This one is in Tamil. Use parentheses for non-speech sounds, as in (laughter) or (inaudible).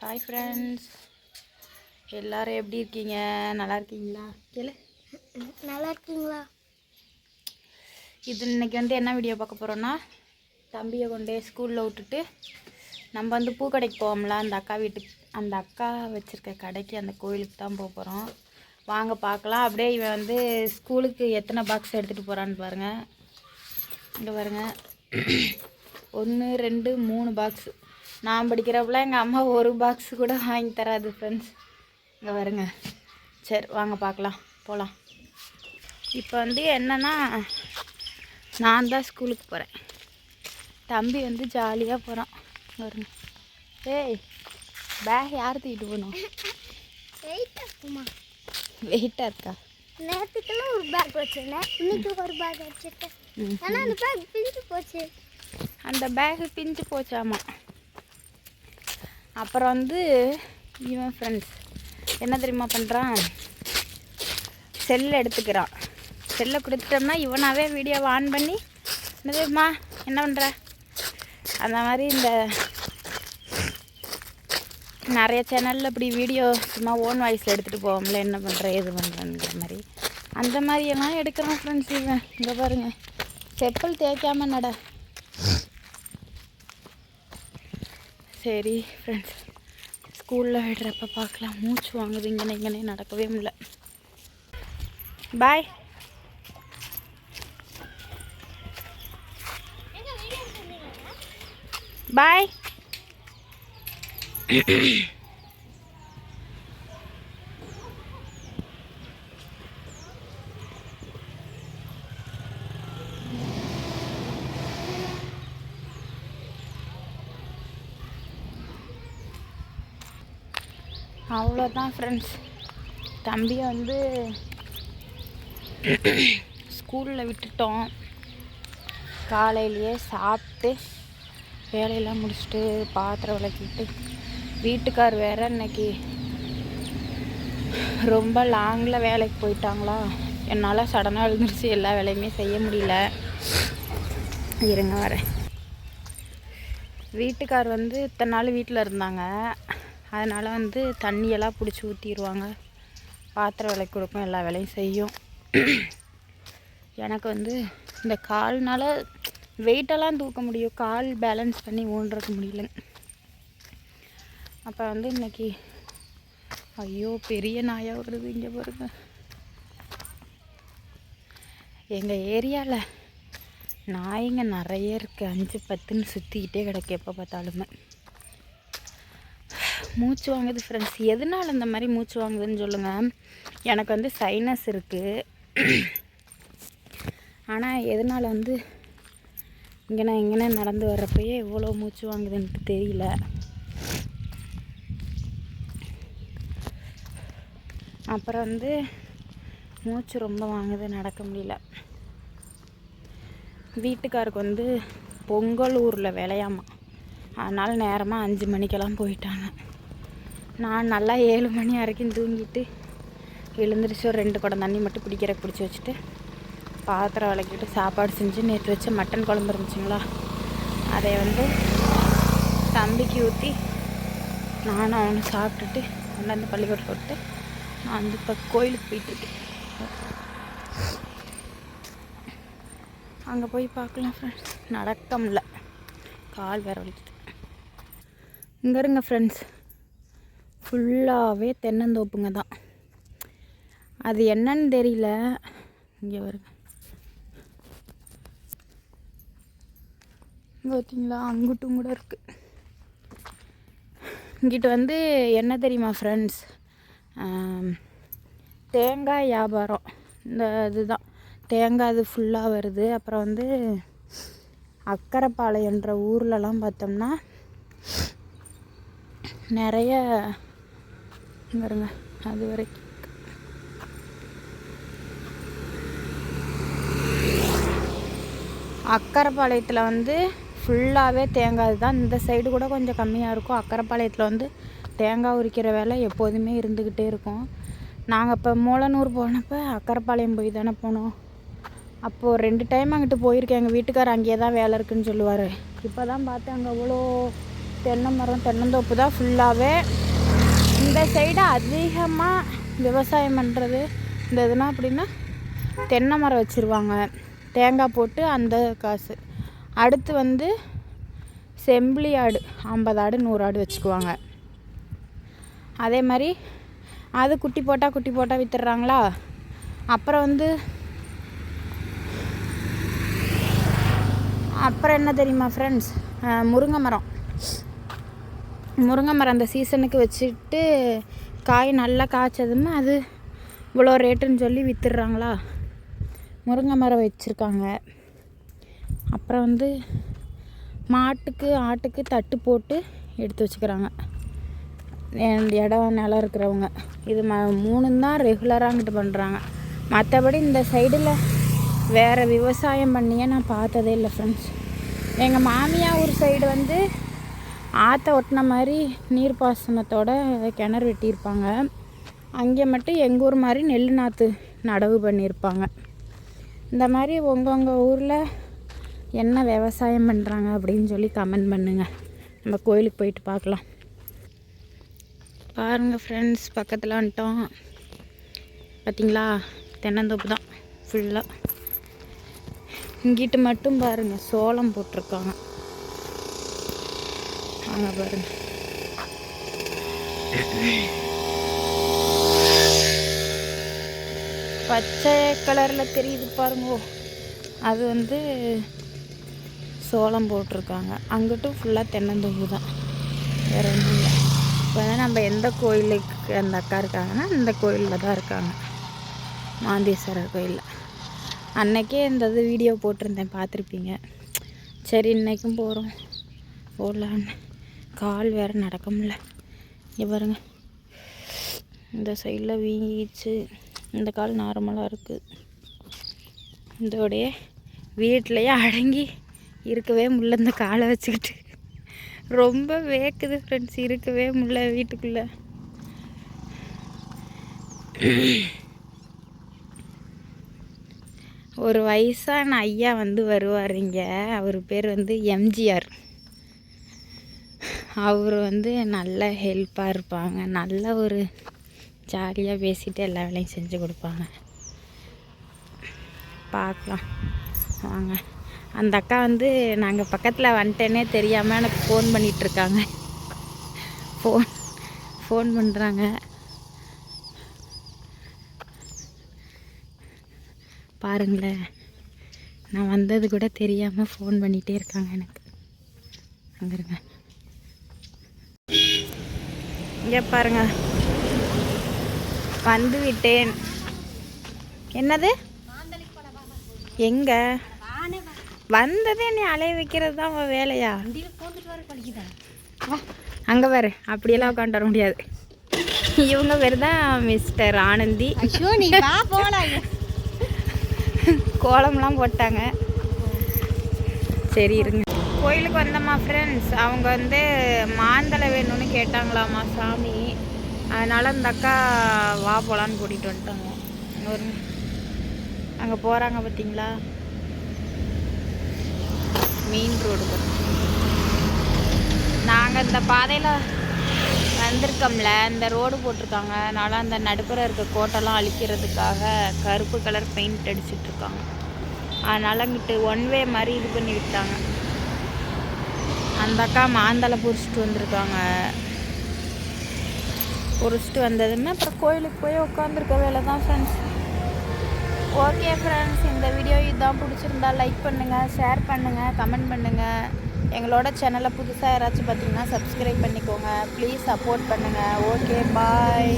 ஹாய் ஃப்ரெண்ட்ஸ் எல்லாரும் எப்படி இருக்கீங்க? நல்லா இருக்கீங்களா? கேளு. நல்லா இருக்கீங்களா? இது இன்னைக்கு வந்து என்ன வீடியோ பார்க்க போகிறோன்னா தம்பியை கொண்டே ஸ்கூலில் விட்டுட்டு நம்ம வந்து பூக்கடைக்கு போவோம்ல அந்த அக்கா வீட்டுக்கு அந்த அக்கா வச்சுருக்க கடைக்கு அந்த கோயிலுக்கு தான் போக போகிறோம் வாங்க பார்க்கலாம். அப்படியே இவன் வந்து ஸ்கூலுக்கு எத்தனை பாக்ஸ் எடுத்துகிட்டு போகிறான்னு பாருங்கள் இங்கே பாருங்க. ஒன்று ரெண்டு மூணு பாக்ஸு நான் படிக்கிறப்பல எங்கள் அம்மா ஒரு பாக்ஸ் கூட வாங்கி தராது ஃப்ரெண்ட்ஸ் இங்கே பாருங்க. சரி வாங்க பார்க்கலாம். போகலாம் இப்போ வந்து என்னன்னா நான் தான் ஸ்கூலுக்கு போகிறேன் தம்பி வந்து ஜாலியாக போகிறான் பாருங்க. ஏய் பேக் யார் தூக்கிட்டு போகணும்? வெயிட் இருக்குமா? வெயிட்டாக இருக்கா? நேற்றுக்கெல்லாம் ஒரு பேக் வச்சிருந்தேன். இன்னைக்கு ஒரு பேக் வச்சிருக்கேன். ஆனால் அந்த பேக் பிரிஞ்சு போச்சு. அந்த பேகு பிஞ்சு போச்சாமா அப்புறம் வந்து இவன் ஃப்ரெண்ட்ஸ் என்ன தெரியுமா பண்ணுறான் செல்லை எடுத்துக்கிறான். செல்லை கொடுத்துட்டோம்னா இவனாவே வீடியோவை ஆன் பண்ணி என்னதும்மா என்ன பண்ணுற அந்த மாதிரி இந்த நிறைய சேனலில் இப்படி வீடியோ சும்மா ஓன் வாய்ஸில் எடுத்துகிட்டு போவோம்ல என்ன பண்ணுற ஏது பண்ணுறேங்கிற மாதிரி. அந்த மாதிரியெல்லாம் எடுக்கிறான் ஃப்ரெண்ட்ஸ் இவன். இங்கே பாருங்கள் செப்பல் தேய்க்காம நட. சரி ஃப்ரெண்ட்ஸ் ஸ்கூலில் விடுறப்ப பார்க்கலாம். மூச்சு வாங்குது இங்கே இங்கனே நடக்கவே முடியல. பாய் பாய் (coughs) அவ்வளோதான் ஃப்ரெண்ட்ஸ் தம்பியை வந்து ஸ்கூலில் விட்டுட்டோம் காலையிலேயே சாப்பிட்டு வேலையெல்லாம் முடிச்சுட்டு பாத்திரம் விளக்கிட்டு வீட்டுக்கார் வேற இன்னைக்கு ரொம்ப லாங்கில் வேலைக்கு போயிட்டாங்களா? என்னால் சடனாக எழுந்துருச்சு எல்லா வேலையுமே செய்ய முடியல. இருங்க வரேன். வீட்டுக்கார் வந்து இத்தனை நாள் வீட்டில் இருந்தாங்க. அதனால் வந்து தண்ணியெல்லாம் பிடிச்சி ஊற்றிடுவாங்க பாத்திரம் விலைக்கு கொடுக்கும் எல்லா வேலையும் செய்யும். எனக்கு வந்து இந்த கால்னால் வெயிட்டெல்லாம் தூக்க முடியும். கால் பேலன்ஸ் பண்ணி ஊன்றக்க முடியல. அப்போ வந்து இன்னைக்கு ஐயோ பெரிய நாயாக வருது இங்கே பாருங்க. எங்கள் ஏரியாவில் நாய்ங்க நிறைய இருக்குது அஞ்சு பத்துன்னு சுற்றிக்கிட்டே கிடக்கு எப்போ பார்த்தாலுமே. மூச்சு வாங்குது ஃப்ரெண்ட்ஸ் எதனால் இந்த மாதிரி மூச்சு வாங்குதுன்னு சொல்லுங்கள் எனக்கு வந்து சைனஸ் இருக்குது ஆனால் எதனால் வந்து இங்கே நான் இங்கே நடந்து வர்றப்பயே எவ்வளோ மூச்சு வாங்குதுன்ட்டு தெரியல. அப்புறம் வந்து மூச்சு ரொம்ப வாங்குது நடக்க முடியல. வீட்டுக்காருக்கு வந்து பொங்கல் ஊரில் விளையாமா. அதனால் நேரமாக அஞ்சு மணிக்கெல்லாம் போயிட்டாங்க. நான் நல்லா ஏழு மணி வரைக்கும் தூங்கிட்டு எழுந்திரிச்சு ஒரு ரெண்டு குடம் தண்ணி மட்டும் குடிக்கிற பிடிச்சி வச்சுட்டு பாத்திரம் விளக்கிட்டு சாப்பாடு செஞ்சு நேற்று வச்ச மட்டன் குழம்பு இருந்துச்சுங்களா? அதை வந்து தம்பிக்கு ஊற்றி நானும் அவனும் சாப்பிட்டுட்டு கொண்டாந்து பள்ளிக்கூடத்தில் விட்டு நான் வந்து இப்போ கோயிலுக்கு போயிட்டுருக்கேன் அங்கே போய் பார்க்கலாம் ஃப்ரெண்ட்ஸ் நடக்க முடில கால் வேற வலிக்குது. இங்கே இருங்க ஃப்ரெண்ட்ஸ் ஃபுல்லாகவே தென்னந்தோப்புங்க தான். அது என்னன்னு தெரியல. இங்கே வருங்க இங்கே பார்த்தீங்களா அங்குட்டும் கூட இருக்குது இங்கிட்டு வந்து என்ன தெரியுமா ஃப்ரெண்ட்ஸ் தேங்காய் வியாபாரம். இந்த இதுதான். தேங்காய் இது ஃபுல்லாக வருது. அப்புறம் வந்து அக்கரைப்பாளையன்ற ஊர்லலாம் பார்த்தோம்னா நிறைய வருங்க அது வரைக்கும். அக்கரைப்பாளையத்தில் வந்து ஃபுல்லாகவே தேங்காய் தான் இந்த சைடு கூட கொஞ்சம் கம்மியாக இருக்கும். அக்கரைப்பாளையத்தில் வந்து தேங்காய் உரிக்கிற வேலை எப்போதுமே இருந்துக்கிட்டே இருக்கும். நாங்கள் இப்போ மூலனூர் போனப்போ அக்கரைப்பாளையம் போய் தானே போனோம். அப்போது ரெண்டு டைம் அங்கிட்டு போயிருக்கேன். எங்கள் வீட்டுக்கார் அங்கேயே தான் வேலை இருக்குன்னு சொல்லுவார். இப்போ தான் பார்த்தேன் அங்கே அவ்வளோ தென்னை மரம் தென்னந்தோப்பு தான் ஃபுல்லாகவே இந்த சைடு அதிகமாக விவசாயம் பண்ணுறது இந்த இதுனா அப்படின்னா தென்னை மரம் வச்சுருவாங்க. தேங்காய் போட்டு அந்த காசு. அடுத்து வந்து செம்பிளி ஆடு ஐம்பது ஆடு நூறு ஆடு வச்சுக்குவாங்க. அதே மாதிரி அது குட்டி போட்டால் குட்டி போட்டால் விற்றுறாங்களா அப்புறம் வந்து அப்புறம் என்ன தெரியுமா ஃப்ரெண்ட்ஸ் முருங்கை மரம். முருங்கை மரம் அந்த சீசனுக்கு வச்சுட்டு காய் நல்லா காய்ச்சதுமே அது இவ்வளோ ரேட்டுன்னு சொல்லி விற்றுடுறாங்களா முருங்கை மரம் வச்சுருக்காங்க. அப்புறம் வந்து மாட்டுக்கு ஆட்டுக்கு தட்டு போட்டு எடுத்து வச்சுக்கிறாங்க. இடம் நிலம் இருக்கிறவங்க. இது ம மூணும் தான் ரெகுலராக அங்கிட்டு பண்ணுறாங்க மற்றபடி இந்த சைடில் வேறு விவசாயம் பண்ணியே நான் பார்த்ததே இல்லை ஃப்ரெண்ட்ஸ் எங்கள் மாமியா ஊர் சைடு வந்து ஆற்றை ஒட்டின மாதிரி நீர்ப்பாசனத்தோட கிணறு வெட்டியிருப்பாங்க. அங்கே மட்டும் எங்கள் ஊர் மாதிரி நெல் நாற்று நடவு பண்ணியிருப்பாங்க. இந்த மாதிரி உங்கள் உங்கள் ஊரில் என்ன விவசாயம் பண்ணுறாங்க அப்படின்னு சொல்லி கமெண்ட் பண்ணுங்கள் நம்ம கோயிலுக்கு போயிட்டு பார்க்கலாம். பாருங்கள் ஃப்ரெண்ட்ஸ் பக்கத்தில் வந்துட்டோம். பார்த்தீங்களா தென்னந்தோப்பு தான் ஃபுல்லாக இங்கிட்டு மட்டும் பாருங்கள் சோளம் போட்டிருக்காங்க. வாங்க பாருங்க பச்சை கலரில் தெரியுது பாருங்க. அது வந்து சோளம் போட்டிருக்காங்க. அங்கிட்டும் ஃபுல்லாக தென்னந்தோப்பு தான். வேறு ஒன்றும் இல்லை. இப்போ வந்து நம்ம எந்த கோயிலுக்கு அந்த அக்கா இருக்காங்கன்னா இந்த கோயிலில் தான் இருக்காங்க. மாந்தேஸ்வரர் கோயிலில். அன்னைக்கே இந்த இது வீடியோ போட்டிருந்தேன் பார்த்துருப்பீங்க. சரி இன்றைக்கும் போகிறோம் போடலான்னு கால் வேறு நடக்க முடியல. பாருங்க. இந்த சைடில் வீங்கிச்சு இந்த கால் நார்மலாக இருக்குது இதோடைய வீட்டிலையே அடங்கி இருக்கவே முடியல இந்த காலை வச்சுக்கிட்டு. ரொம்ப வேக்குது ஃப்ரெண்ட்ஸ் இருக்கவே முடியல வீட்டுக்குள்ளே. ஒரு வயசான ஐயா வந்து வருவார் இங்கே. அவர் பேர் வந்து எம்ஜிஆர். அவர் வந்து நல்ல ஹெல்ப்பாக இருப்பாங்க. நல்ல ஒரு ஜாலியாக பேசிட்டு எல்லா வேலையும் செஞ்சு கொடுப்பாங்க. பார்க்கலாம். வாங்க. அந்த அக்கா வந்து நாங்கள் பக்கத்தில் வந்துட்டேனே தெரியாமல் எனக்கு ஃபோன் பண்ணிகிட்ருக்காங்க ஃபோன் ஃபோன் பண்ணுறாங்க பாருங்களேன். நான் வந்தது கூட தெரியாமல் ஃபோன் பண்ணிகிட்டே இருக்காங்க எனக்கு. அங்கே இருங்க. இங்கே பாருங்க. வந்து விட்டேன். என்னது? எங்க? வந்ததே நீ அலைய வைக்கிறது தான் உன் வேலையா? அங்கே பாரு. அப்படியெல்லாம் உட்காந்து வர முடியாது. இவங்க பேர் தான் மிஸ்டர் ஆனந்தி. கோலம்லாம் போட்டாங்க. சரி இருங்க. கோயிலுக்கு வந்தம்மா ஃப்ரெண்ட்ஸ் அவங்க வந்து மாந்தலை வேணும்னு கேட்டாங்களாம்மா சாமி. அதனால் அந்த அக்கா வா போகலான்னு கூட்டிகிட்டு வந்துட்டாங்க. ஒரு அங்கே போகிறாங்க பார்த்தீங்களா மெயின் ரோடு நாங்கள் இந்த பாதையில் வந்திருக்கோம்ல இந்த ரோடு போட்டிருக்காங்க. அதனால் அந்த நடுப்புற இருக்க கோட்டெல்லாம் அழிக்கிறதுக்காக கருப்பு கலர் பெயிண்ட் அடிச்சிட்ருக்காங்க அதனால் அங்கிட்டு இங்கிட்டு ஒன் வே மாதிரி இது பண்ணி விட்டாங்க. அந்த அக்கா மாந்தலை பொறிச்சிட்டு வந்திருக்காங்க. பொறிச்சிட்டு வந்ததுமே அப்புறம் கோயிலுக்கு போய் உட்காந்துருக்க வேலை தான் ஃப்ரெண்ட்ஸ் ஓகே ஃப்ரெண்ட்ஸ் இந்த வீடியோ இதுதான் பிடிச்சிருந்தா லைக் பண்ணுங்கள் ஷேர் பண்ணுங்கள் கமெண்ட் பண்ணுங்கள் எங்களோட சேனலை புதுசாக யாராச்சும் பார்த்தீங்கன்னா சப்ஸ்கிரைப் பண்ணிக்கோங்க. ப்ளீஸ் சப்போர்ட் பண்ணுங்கள் ஓகே பாய்